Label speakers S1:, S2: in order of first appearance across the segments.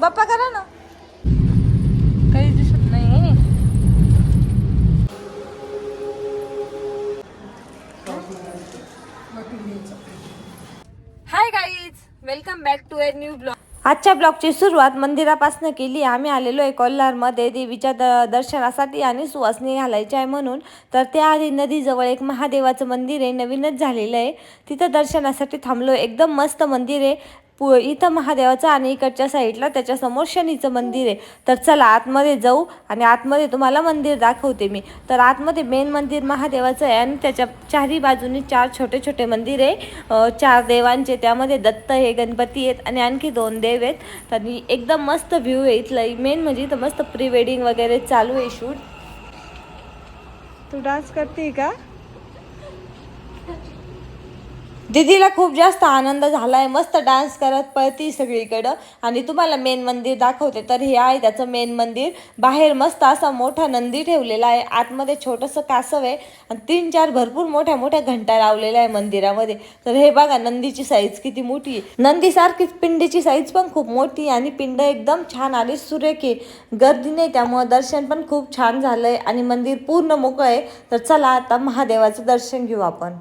S1: बाप्पा करा ना. काही दिसत नाही. Hi guys welcome back to a new blog आजच्या ब्लॉगची सुरुवात मंदिरापासून केली. आम्ही आलेलो आहे कोल्हारमध्ये देवीच्या द दर्शनासाठी आणि सुवासनी घालायची आहे म्हणून. तर त्याआधी नदीजवळ एक महादेवाचं मंदिर आहे नवीनच झालेलं आहे. तिथं दर्शनासाठी थांबलो. एकदम मस्त मंदिर आहे. पु इथं महादेवाचं आणि इकडच्या साईडला त्याच्यासमोर शनीचं मंदिर आहे. तर चला आतमध्ये जाऊ आणि आतमध्ये तुम्हाला मंदिर दाखवते मी. तर आतमध्ये मेन मंदिर महादेवाचं आहे आणि त्याच्या चारही बाजूनी चार छोटे छोटे मंदिर आहे. चार देवांचे त्यामध्ये दत्त हे गणपती आहेत आणि आणखी दोन देव आहेत. तर एकदम मस्त व्ह्यू आहे इथलं मेन म्हणजे इथं मस्त प्री वेडिंग वगैरे चालू आहे शूट तू डान्स करते का? दीदीला खूप जास्त आनंद झाला आहे मस्त डान्स करत पळती सगळीकडं. आणि तुम्हाला मेन मंदिर दाखवते तर हे आहे त्याचं मेन मंदिर. बाहेर मस्त असा मोठा नंदी ठेवलेला आहे. आतमध्ये छोटंसं कासव आहे. आणि तीन चार भरपूर मोठ्या मोठ्या घंटा लावलेल्या आहे मंदिरामध्ये. तर हे बघा नंदीची साईज किती मोठी आहे. नंदीसारखीच पिंडीची साईज पण खूप मोठी आहे आणि पिंड एकदम छान आणि सुरेख आहे. गर्दी नाही त्यामुळं दर्शन पण खूप छान झालं आहे आणि मंदिर पूर्ण मोकळं आहे. तर चला आता महादेवाचं दर्शन घेऊ आपण.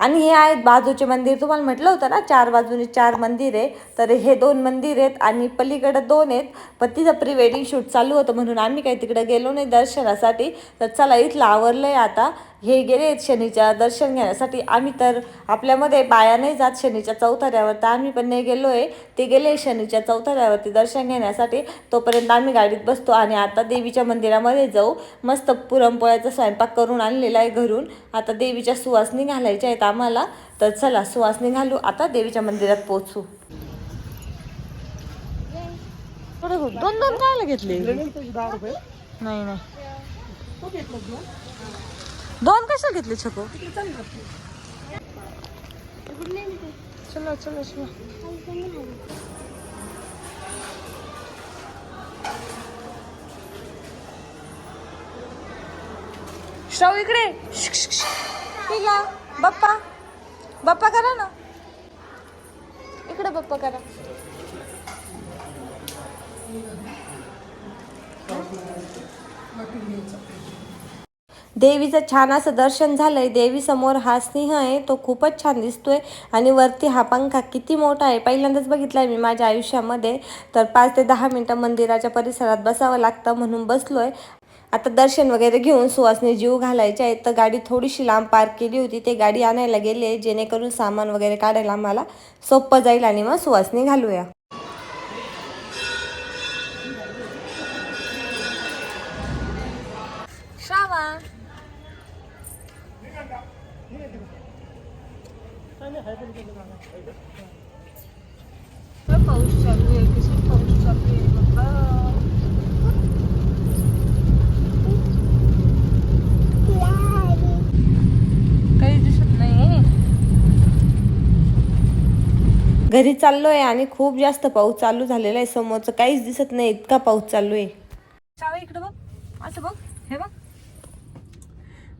S1: आणि हे आहेत बाजूचे मंदिर. तुम्हाला म्हटलं होतं ना चार बाजूने चार मंदिर आहे. तर हे दोन मंदिर आहेत आणि पलीकडं दोन आहेत. पण तिथं प्री वेडिंग शूट चालू होतं म्हणून आम्ही काही तिकडे गेलो नाही दर्शनासाठी. तर चला इथलं आवरलं आहे आता. हे गेले आहेत शनीच्या दर्शन घेण्यासाठी. आम्ही तर आपल्यामध्ये बाया नाही जात शनीच्या चौथऱ्यावर तर आम्ही पण नाही गेलो आहे ते गेले शनीच्या चौथऱ्यावरती दर्शन घेण्यासाठी. तोपर्यंत आम्ही गाडीत बसतो आणि आता देवीच्या मंदिरामध्ये जाऊ. मस्त पुरणपोळ्याचा स्वयंपाक करून आणलेला आहे घरून. आता देवीच्या सुवासनी घालायच्या आहेत आम्हाला. तर चला सुवासनी घालू. आता देवीच्या मंदिरात पोचू दोन दोन काय घेतले. नाही नाही. दोन कशाला घेतले छको? चला चला चला. श्राव इकडे. श्श, बाप्पा. बाप्पा करा ना. इकडे बाप्पा करा. देवीचं छान असं दर्शन झालंय. देवीसमोर हा सिंह आहे तो खूपच छान दिसतोय. आणि वरती हा पंखा किती मोठा आहे. पहिल्यांदाच बघितलाय मी माझ्या आयुष्यामध्ये. तर पाच ते दहा मिनटं मंदिराच्या परिसरात बसावं लागतं म्हणून बसलोय. आता दर्शन वगैरे घेऊन सुवासने जीव घालायचे आहेत. तर गाडी थोडीशी लांब पार्क केली होती. ते गाडी आणायला गेले. जेणेकरून सामान वगैरे काढायला आम्हाला सोपं जाईल आणि मग सुवासने घालूया. पाऊस चालू आहे? कसं पाऊस चालू आहे? बाबा. काही दिसत नाही घरी चाललोय आणि खूप जास्त पाऊस चालू झालेला आहे. समोरचं काहीच दिसत नाही. इतका पाऊस चालू आहे. शाळा इकडे बघ. असं बघ. हे बघ.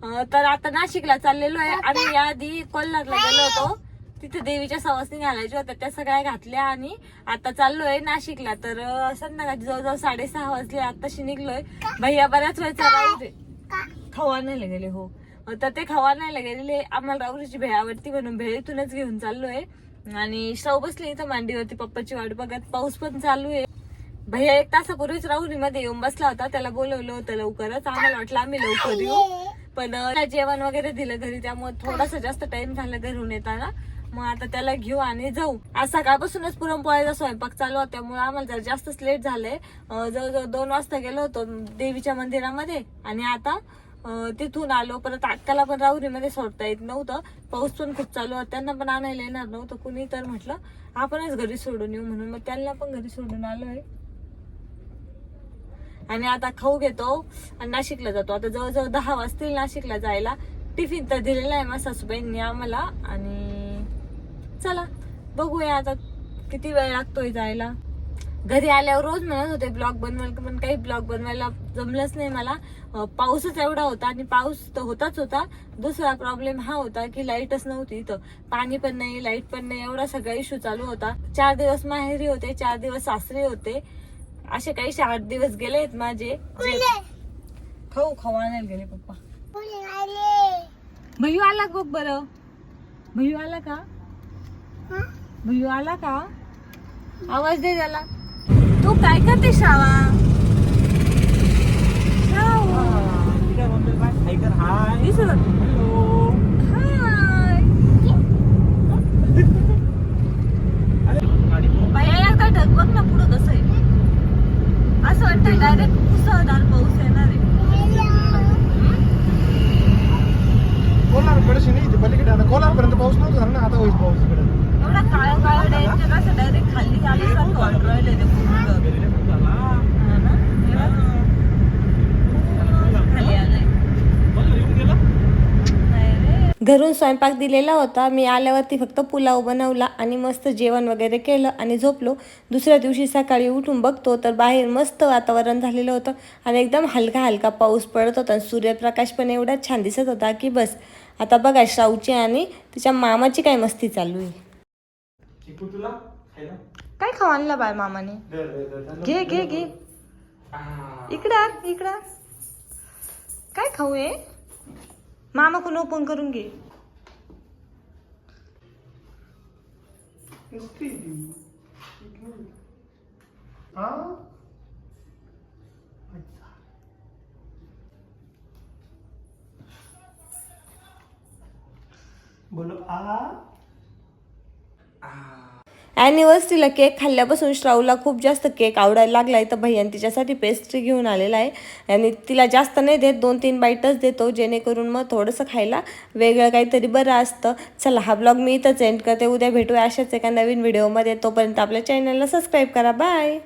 S1: अं, तर आता नाशिकला चाललेलो आहे. आम्ही याआधी कोल्हारला गेलो होतो. तिथे देवीच्या सवासनी घालायच्या होत्या. त्या सगळ्या घातल्या आणि आता चाललोय नाशिकला. तर अं, संध्याकाळी जवळजवळ साडेसहा वाजले. आताशी निघलोय. भैया बऱ्याच वेळ राहू दे खवा नाही गेले हो. तर ते खवा आणायला गेलेले. आम्हाला राहुरीची भेळ आवडती म्हणून भेळ इथूनच घेऊन चाललोय. आणि शव बसली इथं मांडीवरती. पप्पाची वाट बघत पाऊस पण चालू आहे. भैया एक तासापूर्वीच राहुरीमध्ये येऊन बसला होता. त्याला बोलवलं होतं लवकरच. आम्हाला वाटलं आम्ही लवकर येऊ. पण जेवण वगैरे दिलं घरी त्यामुळे थोडासा जास्त टाइम झाला घरून येताना. मग आता त्याला घेऊ आणि जाऊ. आज सकाळपासूनच पुरणपोळ्याचा स्वयंपाक चालू होता त्यामुळे आम्हाला जरा जास्तच लेट झालंय. जवळजवळ दोन वाजता गेलो होतो देवीच्या मंदिरामध्ये आणि आता तिथून आलो. परत अक्काला पण राहुरीमध्ये सोडता येत नव्हतं. पाऊस पण खूप चालू होता त्यांना पण आणायला येणार नव्हतं कुणी. तर म्हटलं आपणच घरी सोडून येऊ म्हणून. मग त्यांना पण घरी सोडून आलोय. आणि आता खाऊ घेतो आणि नाशिकला जातो. आता जवळजवळ दहा वाजतील नाशिकला जायला. टिफिन तर दिलेला आहे माझ्या सासूबाईंनी आम्हाला आणि चला बघूया आता किती वेळ लागतोय जायला. घरी आल्यावर रोज म्हणत होते ब्लॉग बनवायला पण काही ब्लॉग बनवायला जमलंच नाही मला. पाऊसच एवढा होता आणि पाऊस तर होताच होता. दुसरा प्रॉब्लेम हा होता की लाईटच नव्हती इथं. पाणी पण नाही लाइट पण नाही एवढा सगळा इश्यू चालू होता. चार दिवस माहेरी होते चार दिवस सासरी होते. असे काही आठ दिवस गेलेत माझे. जे खाऊ खाऊ आणायला गेले पप्पा. भैयू आला बघ बरं? भैयू आला का? भैयू आला का? आवाज दे त्याला. तू काय करते श्राव. दिसत हाय बाया एकदा ढग बघ ना पुढं कसं आहे असं वाटतंय डायरेक्ट मुसळधार पाऊस येणार आहे
S2: कोल्हारकडे नाही इथे पलीकडे आता कोल्हारपर्यंत पाऊस नव्हता झाला ना आता होईल पाऊस इकडे
S1: एवढा काळा काळा डेंजर असं डायरेक्ट खाली आल्यासारखं वाटू राहिलं ते पूर्ण हा ना? खाली आलंय. नाही रे. घरून स्वयंपाक दिलेला होता. मी आल्यावरती फक्त पुलाव बनवला आणि मस्त जेवण वगैरे केलं आणि झोपलो. दुसऱ्या दिवशी सकाळी उठून बघतो तर बाहेर मस्त वातावरण झालेलं होतं आणि एकदम हलका हलका पाऊस पडत होता आणि सूर्यप्रकाश पण एवढा छान दिसत होता की बस. आता बघा श्राऊची आणि तिच्या मामाची काय मस्ती चालू आहे.
S2: चिकू तुला खायला?
S1: काय खाऊ आणलं बाय मामाने. घे घे घे. इकडं इकडं. काय खाऊ आहे मामा कोण ओपन करून घे
S2: नुसती ती. आ? अच्छा. बोलो आ
S1: ॲनिव्हर्सरीला केक खाल्ल्यापासून श्राऊला खूप जास्त केक आवडायला लागला आहे तर भैयान तिच्यासाठी पेस्ट्री घेऊन आलेला आहे. आणि तिला जास्त नाही देत. दोन तीन बाईटच देतो. जेणेकरून मग थोडंसं खायला वेगळं काहीतरी बरं असतं. चला हा ब्लॉग मी इथंच एंड करते. उद्या भेटूया अशाच एका नवीन व्हिडिओमध्ये तोपर्यंत आपल्या चॅनलला सबस्क्राईब करा. बाय